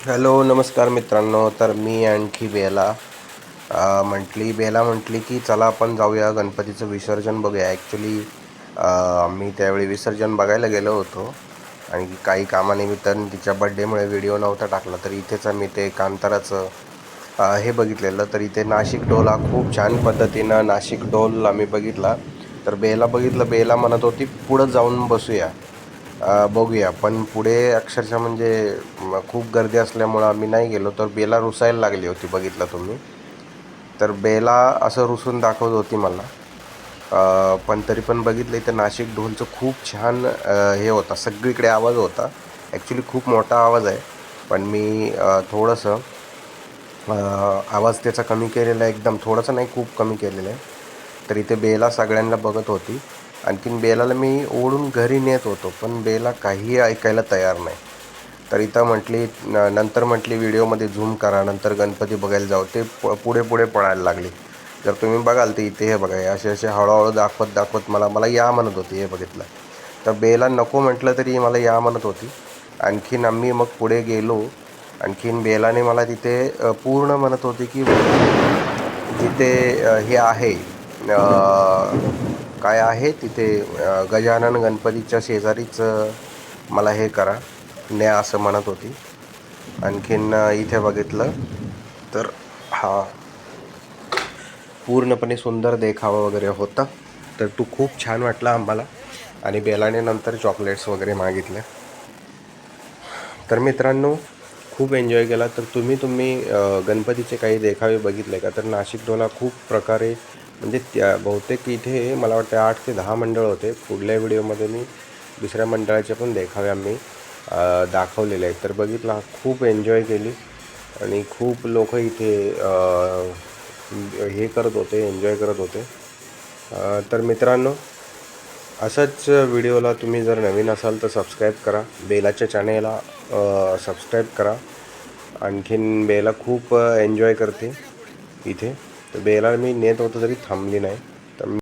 Hello नमस्कार मित्रांनो. तर मी आणखी बेला. म्हटली बेला म्हटली की चला आपण जाऊया गणपतीचं विसर्जन बघूया. ॲक्च्युली मी त्यावेळी विसर्जन बघायला गेलो होतो. आणि काही कामानिमित्तानं तिच्या बड्डेमुळे व्हिडिओ नव्हता टाकला. तर इथेच आम्ही ते कांताराचं हे बघितलेलं. तर इथे नाशिक डोल हा खूप छान पद्धतीनं नाशिक डोल आम्ही बघितला. तर बेला बघितलं. बेला म्हणत होती पुढं जाऊन बसूया. बघूया. पण पुढे अक्षरशः म्हणजे खूप गर्दी असल्यामुळं आम्ही नाही गेलो. तर बेला रुसायला लागली होती बघितलं तुम्ही. तर बेला असं रुसून दाखवत होती मला. पण तरी पण बघितलं इथं नाशिक ढोलचं खूप छान हे होता. सगळीकडे आवाज होता. ॲक्च्युली खूप मोठा आवाज आहे. पण मी थोडंसं आवाज त्याचा कमी केलेला आहे. एकदम थोडंसं नाही खूप कमी केलेला आहे. तर इथे बेला सगळ्यांना बघत होती. आणखीन बेलाला मी ओढून घरी नेत होतो पण बेला काहीही ऐकायला तयार नाही. तर इथं म्हटली न नंतर म्हटली व्हिडिओमध्ये झूम करा नंतर गणपती बघायला जाऊ. ते प पुढे पुढे पळायला लागली. जर तुम्ही बघाल तर इथे हे बघा असे असे हळूहळू दाखवत दाखवत मला मला या म्हणत होती हे बघितलं. तर बेला नको म्हटलं तरी मला या म्हणत होती. आणखीन आम्ही मग पुढे गेलो. आणखीन बेलाने मला तिथे पूर्ण म्हणत होती की तिथे हे आहे काय आहे तिथे गजानन गणपतीच्या शेजारीच मला हे करा. न्या असं म्हणत होती. आणखीन इथे बघितलं तर हा पूर्णपणे सुंदर देखावा वगैरे होता. तर तो खूप छान वाटला आम्हाला. आणि बेलाने नंतर चॉकलेट्स वगैरे मागितले. तर मित्रांनो खूप एन्जॉय केला. तर तुम्ही तुम्ही गणपतीचे काही देखावे बघितले का? तर नाशिक डोला खूप प्रकारे म्हणजे त्या बहुतेक इथे मला वाटतं आठ ते दहा मंडळ होते. पुढल्या व्हिडिओमध्ये मी दुसऱ्या मंडळाचे पण देखावे आम्ही दाखवलेले आहेत. तर बघितला खूप एन्जॉय केली. आणि खूप लोक इथे हे करत होते एन्जॉय करत होते. तर मित्रांनो असंच व्हिडिओला तुम्ही जर नवीन असाल तर सबस्क्राईब करा. बेलाच्या चॅनेलला सबस्क्राईब करा. आणखीन बेला खूप एन्जॉय करते इथे. तर बेला मी नेत होतो तरी थांबली नाही.